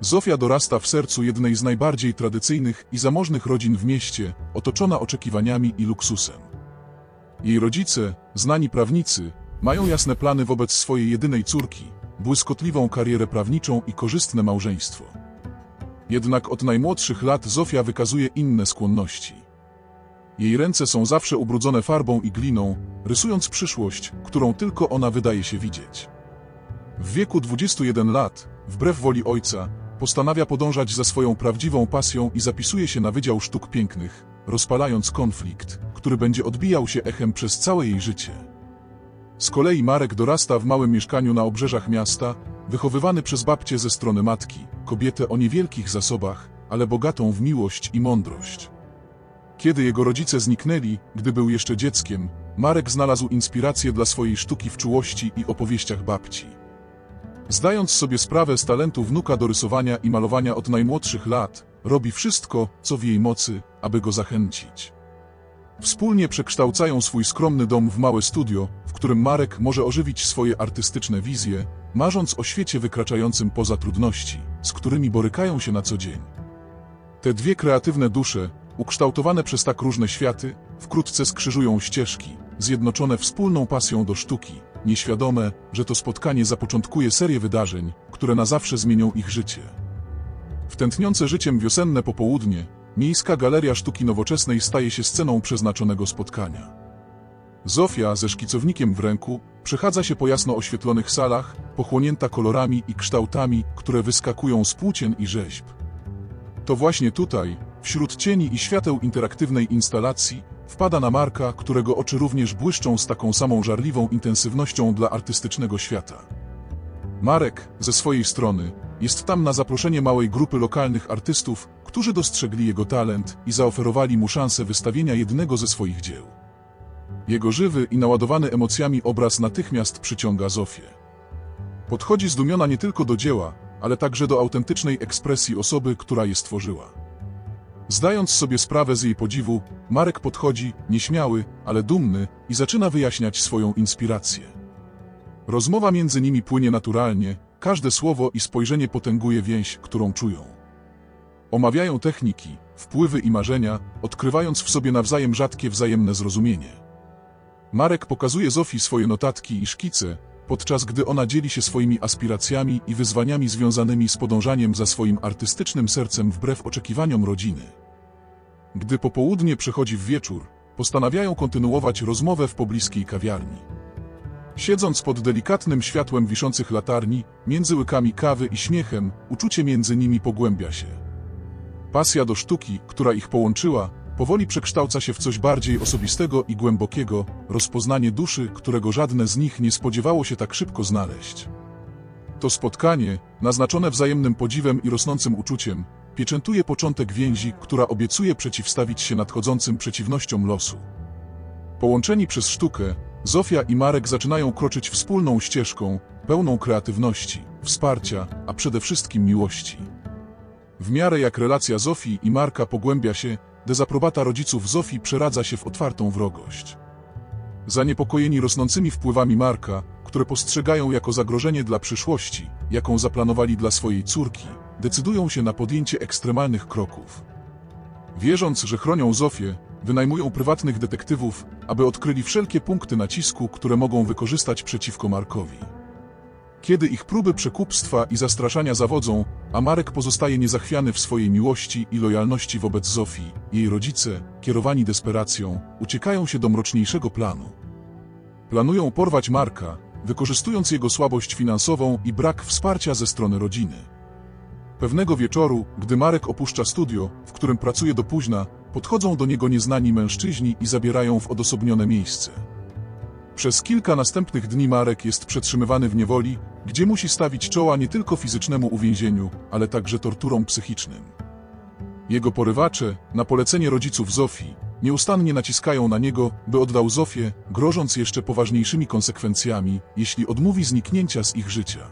Zofia dorasta w sercu jednej z najbardziej tradycyjnych i zamożnych rodzin w mieście, otoczona oczekiwaniami i luksusem. Jej rodzice, znani prawnicy, mają jasne plany wobec swojej jedynej córki, błyskotliwą karierę prawniczą i korzystne małżeństwo. Jednak od najmłodszych lat Zofia wykazuje inne skłonności. Jej ręce są zawsze ubrudzone farbą i gliną, rysując przyszłość, którą tylko ona wydaje się widzieć. W wieku 21 lat, wbrew woli ojca, postanawia podążać za swoją prawdziwą pasją i zapisuje się na Wydział Sztuk Pięknych, rozpalając konflikt, który będzie odbijał się echem przez całe jej życie. Z kolei Marek dorasta w małym mieszkaniu na obrzeżach miasta, wychowywany przez babcię ze strony matki, kobietę o niewielkich zasobach, ale bogatą w miłość i mądrość. Kiedy jego rodzice zniknęli, gdy był jeszcze dzieckiem, Marek znalazł inspirację dla swojej sztuki w czułości i opowieściach babci. Zdając sobie sprawę z talentu wnuka do rysowania i malowania od najmłodszych lat, robi wszystko, co w jej mocy, aby go zachęcić. Wspólnie przekształcają swój skromny dom w małe studio, w którym Marek może ożywić swoje artystyczne wizje, marząc o świecie wykraczającym poza trudności, z którymi borykają się na co dzień. Te dwie kreatywne dusze, ukształtowane przez tak różne światy, wkrótce skrzyżują ścieżki, zjednoczone wspólną pasją do sztuki, nieświadome, że to spotkanie zapoczątkuje serię wydarzeń, które na zawsze zmienią ich życie. W tętniące życiem wiosenne popołudnie, Miejska Galeria Sztuki Nowoczesnej staje się sceną przeznaczonego spotkania. Zofia, ze szkicownikiem w ręku, przechadza się po jasno oświetlonych salach, pochłonięta kolorami i kształtami, które wyskakują z płócien i rzeźb. To właśnie tutaj, wśród cieni i świateł interaktywnej instalacji, wpada na Marka, którego oczy również błyszczą z taką samą żarliwą intensywnością dla artystycznego świata. Marek, ze swojej strony, jest tam na zaproszenie małej grupy lokalnych artystów, którzy dostrzegli jego talent i zaoferowali mu szansę wystawienia jednego ze swoich dzieł. Jego żywy i naładowany emocjami obraz natychmiast przyciąga Zofię. Podchodzi zdumiona nie tylko do dzieła, ale także do autentycznej ekspresji osoby, która je stworzyła. Zdając sobie sprawę z jej podziwu, Marek podchodzi, nieśmiały, ale dumny, i zaczyna wyjaśniać swoją inspirację. Rozmowa między nimi płynie naturalnie, każde słowo i spojrzenie potęguje więź, którą czują. Omawiają techniki, wpływy i marzenia, odkrywając w sobie nawzajem rzadkie wzajemne zrozumienie. Marek pokazuje Zofii swoje notatki i szkice, podczas gdy ona dzieli się swoimi aspiracjami i wyzwaniami związanymi z podążaniem za swoim artystycznym sercem wbrew oczekiwaniom rodziny. Gdy popołudnie przechodzi w wieczór, postanawiają kontynuować rozmowę w pobliskiej kawiarni. Siedząc pod delikatnym światłem wiszących latarni, między łykami kawy i śmiechem, uczucie między nimi pogłębia się. Pasja do sztuki, która ich połączyła, powoli przekształca się w coś bardziej osobistego i głębokiego, rozpoznanie duszy, którego żadne z nich nie spodziewało się tak szybko znaleźć. To spotkanie, naznaczone wzajemnym podziwem i rosnącym uczuciem, pieczętuje początek więzi, która obiecuje przeciwstawić się nadchodzącym przeciwnościom losu. Połączeni przez sztukę, Zofia i Marek zaczynają kroczyć wspólną ścieżką, pełną kreatywności, wsparcia, a przede wszystkim miłości. W miarę jak relacja Zofii i Marka pogłębia się, dezaprobata rodziców Zofii przeradza się w otwartą wrogość. Zaniepokojeni rosnącymi wpływami Marka, które postrzegają jako zagrożenie dla przyszłości, jaką zaplanowali dla swojej córki, decydują się na podjęcie ekstremalnych kroków. Wierząc, że chronią Zofię, wynajmują prywatnych detektywów, aby odkryli wszelkie punkty nacisku, które mogą wykorzystać przeciwko Markowi. Kiedy ich próby przekupstwa i zastraszania zawodzą, a Marek pozostaje niezachwiany w swojej miłości i lojalności wobec Zofii, jej rodzice, kierowani desperacją, uciekają się do mroczniejszego planu. Planują porwać Marka, wykorzystując jego słabość finansową i brak wsparcia ze strony rodziny. Pewnego wieczoru, gdy Marek opuszcza studio, w którym pracuje do późna, podchodzą do niego nieznani mężczyźni i zabierają w odosobnione miejsce. Przez kilka następnych dni Marek jest przetrzymywany w niewoli, gdzie musi stawić czoła nie tylko fizycznemu uwięzieniu, ale także torturom psychicznym. Jego porywacze, na polecenie rodziców Zofii, nieustannie naciskają na niego, by oddał Zofię, grożąc jeszcze poważniejszymi konsekwencjami, jeśli odmówi zniknięcia z ich życia.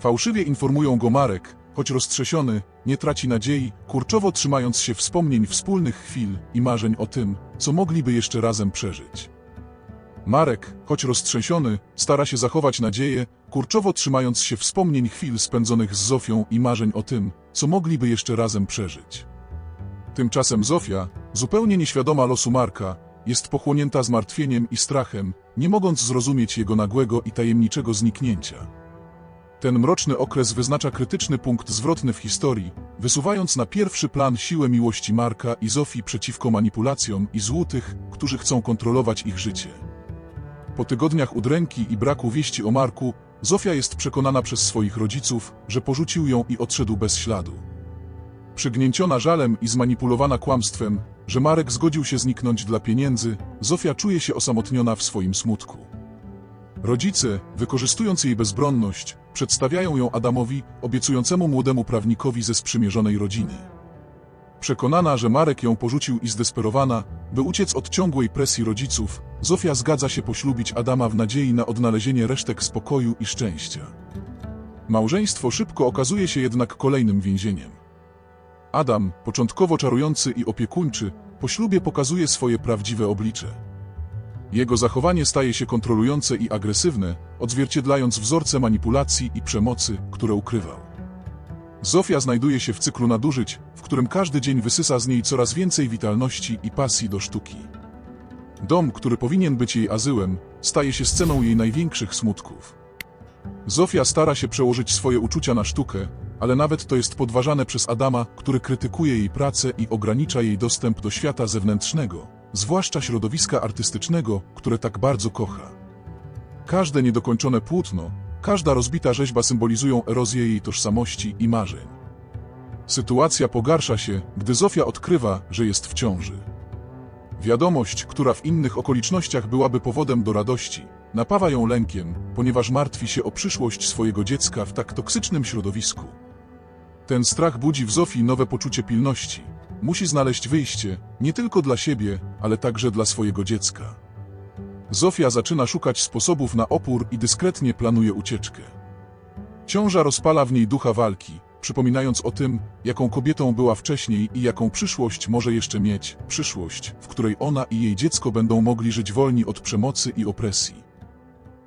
Fałszywie informują go Marek, choć roztrzesiony, nie traci nadziei, kurczowo trzymając się wspomnień wspólnych chwil i marzeń o tym, co mogliby jeszcze razem przeżyć. Marek, choć roztrzęsiony, stara się zachować nadzieję, kurczowo trzymając się wspomnień chwil spędzonych z Zofią i marzeń o tym, co mogliby jeszcze razem przeżyć. Tymczasem Zofia, zupełnie nieświadoma losu Marka, jest pochłonięta zmartwieniem i strachem, nie mogąc zrozumieć jego nagłego i tajemniczego zniknięcia. Ten mroczny okres wyznacza krytyczny punkt zwrotny w historii, wysuwając na pierwszy plan siłę miłości Marka i Zofii przeciwko manipulacjom i złu tych, którzy chcą kontrolować ich życie. Po tygodniach udręki i braku wieści o Marku, Zofia jest przekonana przez swoich rodziców, że porzucił ją i odszedł bez śladu. Przygnięciona żalem i zmanipulowana kłamstwem, że Marek zgodził się zniknąć dla pieniędzy, Zofia czuje się osamotniona w swoim smutku. Rodzice, wykorzystując jej bezbronność, przedstawiają ją Adamowi, obiecującemu młodemu prawnikowi ze sprzymierzonej rodziny. Przekonana, że Marek ją porzucił i zdesperowana, by uciec od ciągłej presji rodziców, Zofia zgadza się poślubić Adama w nadziei na odnalezienie resztek spokoju i szczęścia. Małżeństwo szybko okazuje się jednak kolejnym więzieniem. Adam, początkowo czarujący i opiekuńczy, po ślubie pokazuje swoje prawdziwe oblicze. Jego zachowanie staje się kontrolujące i agresywne, odzwierciedlając wzorce manipulacji i przemocy, które ukrywał. Zofia znajduje się w cyklu nadużyć, w którym każdy dzień wysysa z niej coraz więcej witalności i pasji do sztuki. Dom, który powinien być jej azyłem, staje się sceną jej największych smutków. Zofia stara się przełożyć swoje uczucia na sztukę, ale nawet to jest podważane przez Adama, który krytykuje jej pracę i ogranicza jej dostęp do świata zewnętrznego, zwłaszcza środowiska artystycznego, które tak bardzo kocha. Każde niedokończone płótno, każda rozbita rzeźba symbolizują erozję jej tożsamości i marzeń. Sytuacja pogarsza się, gdy Zofia odkrywa, że jest w ciąży. Wiadomość, która w innych okolicznościach byłaby powodem do radości, napawa ją lękiem, ponieważ martwi się o przyszłość swojego dziecka w tak toksycznym środowisku. Ten strach budzi w Zofii nowe poczucie pilności. Musi znaleźć wyjście, nie tylko dla siebie, ale także dla swojego dziecka. Zofia zaczyna szukać sposobów na opór i dyskretnie planuje ucieczkę. Ciąża rozpala w niej ducha walki, przypominając o tym, jaką kobietą była wcześniej i jaką przyszłość może jeszcze mieć, przyszłość, w której ona i jej dziecko będą mogli żyć wolni od przemocy i opresji.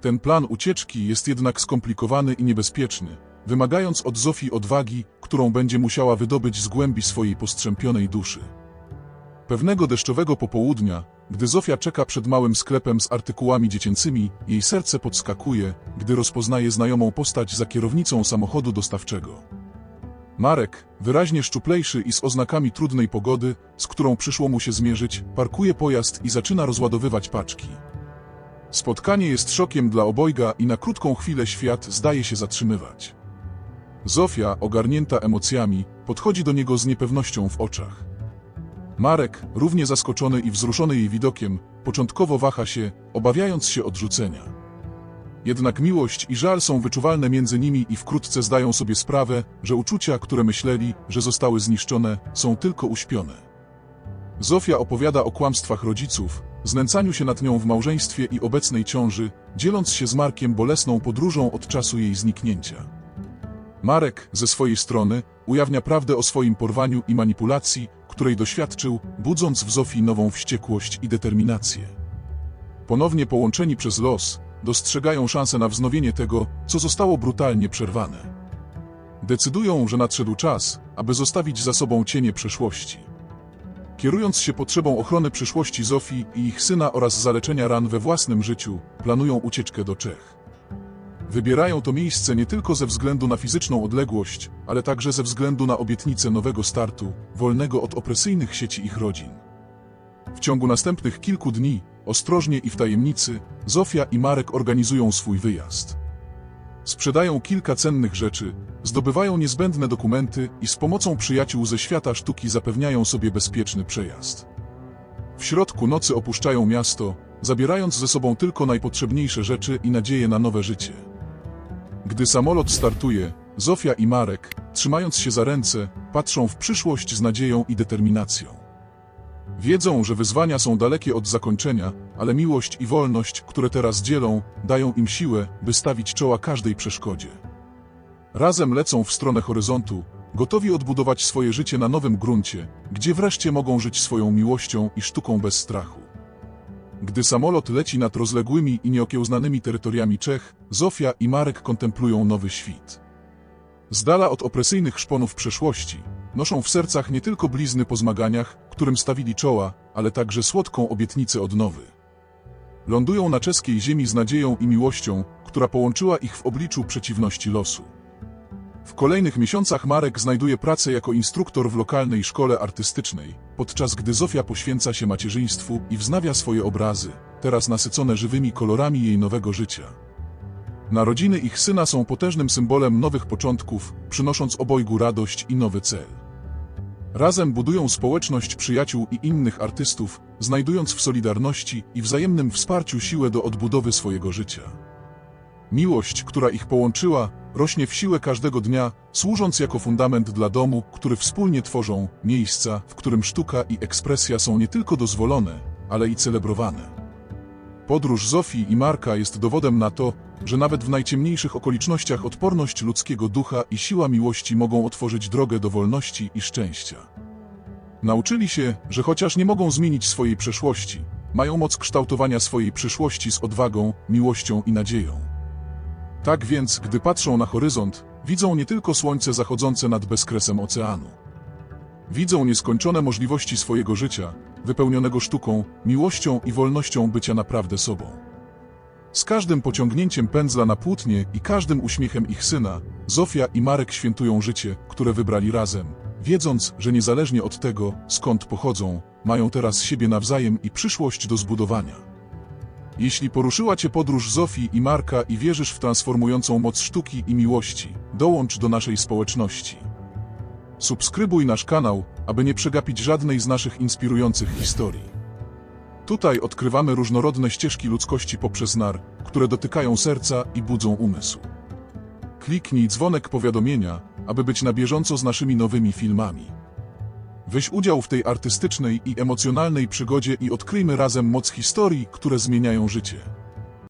Ten plan ucieczki jest jednak skomplikowany i niebezpieczny, wymagając od Zofii odwagi, którą będzie musiała wydobyć z głębi swojej postrzępionej duszy. Pewnego deszczowego popołudnia, gdy Zofia czeka przed małym sklepem z artykułami dziecięcymi, jej serce podskakuje, gdy rozpoznaje znajomą postać za kierownicą samochodu dostawczego. Marek, wyraźnie szczuplejszy i z oznakami trudnej pogody, z którą przyszło mu się zmierzyć, parkuje pojazd i zaczyna rozładowywać paczki. Spotkanie jest szokiem dla obojga i na krótką chwilę świat zdaje się zatrzymywać. Zofia, ogarnięta emocjami, podchodzi do niego z niepewnością w oczach. Marek, równie zaskoczony i wzruszony jej widokiem, początkowo waha się, obawiając się odrzucenia. Jednak miłość i żal są wyczuwalne między nimi i wkrótce zdają sobie sprawę, że uczucia, które myśleli, że zostały zniszczone, są tylko uśpione. Zofia opowiada o kłamstwach rodziców, znęcaniu się nad nią w małżeństwie i obecnej ciąży, dzieląc się z Markiem bolesną podróżą od czasu jej zniknięcia. Marek, ze swojej strony, ujawnia prawdę o swoim porwaniu i manipulacji, której doświadczył, budząc w Zofii nową wściekłość i determinację. Ponownie połączeni przez los, dostrzegają szansę na wznowienie tego, co zostało brutalnie przerwane. Decydują, że nadszedł czas, aby zostawić za sobą cienie przeszłości. Kierując się potrzebą ochrony przyszłości Zofii i ich syna oraz zaleczenia ran we własnym życiu, planują ucieczkę do Czech. Wybierają to miejsce nie tylko ze względu na fizyczną odległość, ale także ze względu na obietnicę nowego startu, wolnego od opresyjnych sieci ich rodzin. W ciągu następnych kilku dni, ostrożnie i w tajemnicy, Zofia i Marek organizują swój wyjazd. Sprzedają kilka cennych rzeczy, zdobywają niezbędne dokumenty i z pomocą przyjaciół ze świata sztuki zapewniają sobie bezpieczny przejazd. W środku nocy opuszczają miasto, zabierając ze sobą tylko najpotrzebniejsze rzeczy i nadzieję na nowe życie. Gdy samolot startuje, Zofia i Marek, trzymając się za ręce, patrzą w przyszłość z nadzieją i determinacją. Wiedzą, że wyzwania są dalekie od zakończenia, ale miłość i wolność, które teraz dzielą, dają im siłę, by stawić czoła każdej przeszkodzie. Razem lecą w stronę horyzontu, gotowi odbudować swoje życie na nowym gruncie, gdzie wreszcie mogą żyć swoją miłością i sztuką bez strachu. Gdy samolot leci nad rozległymi i nieokiełznanymi terytoriami Czech, Zofia i Marek kontemplują nowy świt. Z dala od opresyjnych szponów przeszłości, noszą w sercach nie tylko blizny po zmaganiach, którym stawili czoła, ale także słodką obietnicę odnowy. Lądują na czeskiej ziemi z nadzieją i miłością, która połączyła ich w obliczu przeciwności losu. W kolejnych miesiącach Marek znajduje pracę jako instruktor w lokalnej szkole artystycznej, podczas gdy Zofia poświęca się macierzyństwu i wznawia swoje obrazy, teraz nasycone żywymi kolorami jej nowego życia. Narodziny ich syna są potężnym symbolem nowych początków, przynosząc obojgu radość i nowy cel. Razem budują społeczność przyjaciół i innych artystów, znajdując w solidarności i wzajemnym wsparciu siłę do odbudowy swojego życia. Miłość, która ich połączyła, rośnie w siłę każdego dnia, służąc jako fundament dla domu, który wspólnie tworzą, miejsca, w którym sztuka i ekspresja są nie tylko dozwolone, ale i celebrowane. Podróż Zofii i Marka jest dowodem na to, że nawet w najciemniejszych okolicznościach odporność ludzkiego ducha i siła miłości mogą otworzyć drogę do wolności i szczęścia. Nauczyli się, że chociaż nie mogą zmienić swojej przeszłości, mają moc kształtowania swojej przyszłości z odwagą, miłością i nadzieją. Tak więc, gdy patrzą na horyzont, widzą nie tylko słońce zachodzące nad bezkresem oceanu. Widzą nieskończone możliwości swojego życia, wypełnionego sztuką, miłością i wolnością bycia naprawdę sobą. Z każdym pociągnięciem pędzla na płótnie i każdym uśmiechem ich syna, Zofia i Marek świętują życie, które wybrali razem, wiedząc, że niezależnie od tego, skąd pochodzą, mają teraz siebie nawzajem i przyszłość do zbudowania. Jeśli poruszyła Cię podróż Zofii i Marka i wierzysz w transformującą moc sztuki i miłości, dołącz do naszej społeczności. Subskrybuj nasz kanał, aby nie przegapić żadnej z naszych inspirujących historii. Tutaj odkrywamy różnorodne ścieżki ludzkości poprzez nar, które dotykają serca i budzą umysł. Kliknij dzwonek powiadomienia, aby być na bieżąco z naszymi nowymi filmami. Weź udział w tej artystycznej i emocjonalnej przygodzie i odkryjmy razem moc historii, które zmieniają życie.